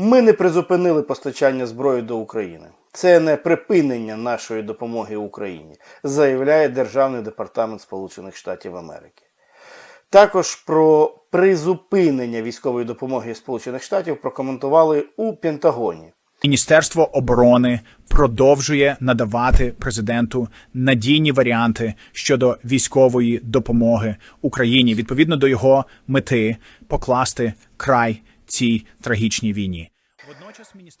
Ми не призупинили постачання зброї до України. Це не припинення нашої допомоги Україні, заявляє Державний департамент Сполучених Штатів Америки. Також про призупинення військової допомоги Сполучених Штатів прокоментували у Пентагоні. Міністерство оборони продовжує надавати президенту надійні варіанти щодо військової допомоги Україні відповідно до його мети покласти край цій трагічній війні.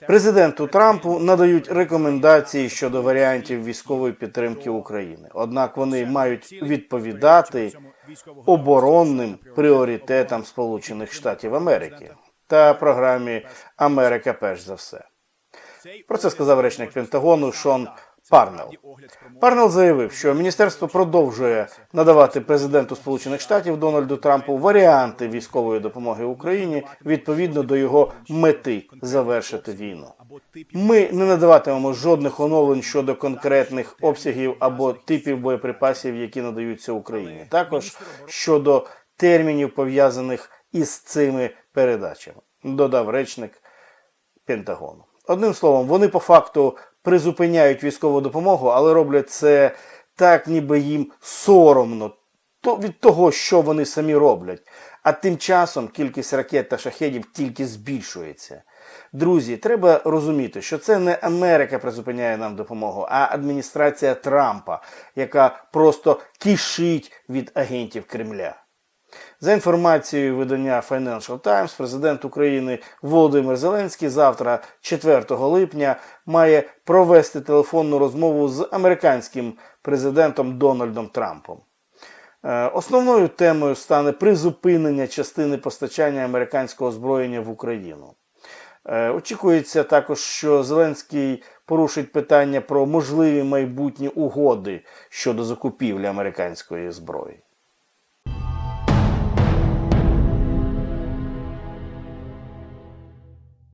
Президенту Трампу надають рекомендації щодо варіантів військової підтримки України. Однак вони мають відповідати оборонним пріоритетам Сполучених Штатів Америки та програмі Америка перш за все. Про це сказав речник Пентагону Шон Парнел. Парнел заявив, що міністерство продовжує надавати президенту Сполучених Штатів Дональду Трампу варіанти військової допомоги Україні відповідно до його мети завершити війну. Ми не надаватимемо жодних оновлень щодо конкретних обсягів або типів боєприпасів, які надаються Україні. Також щодо термінів пов'язаних із цими передачами, додав речник Пентагону. Одним словом, вони по факту призупиняють військову допомогу, але роблять це так, ніби їм соромно від того, що вони самі роблять. А тим часом кількість ракет та шахедів тільки збільшується. Друзі, треба розуміти, що це не Америка призупиняє нам допомогу, а адміністрація Трампа, яка просто кишить від агентів Кремля. За інформацією видання Financial Times, президент України Володимир Зеленський завтра, 4 липня, має провести телефонну розмову з американським президентом Дональдом Трампом. Е, Основною темою стане призупинення частини постачання американського озброєння в Україну. Е, Очікується також, що Зеленський порушить питання про можливі майбутні угоди щодо закупівлі американської зброї.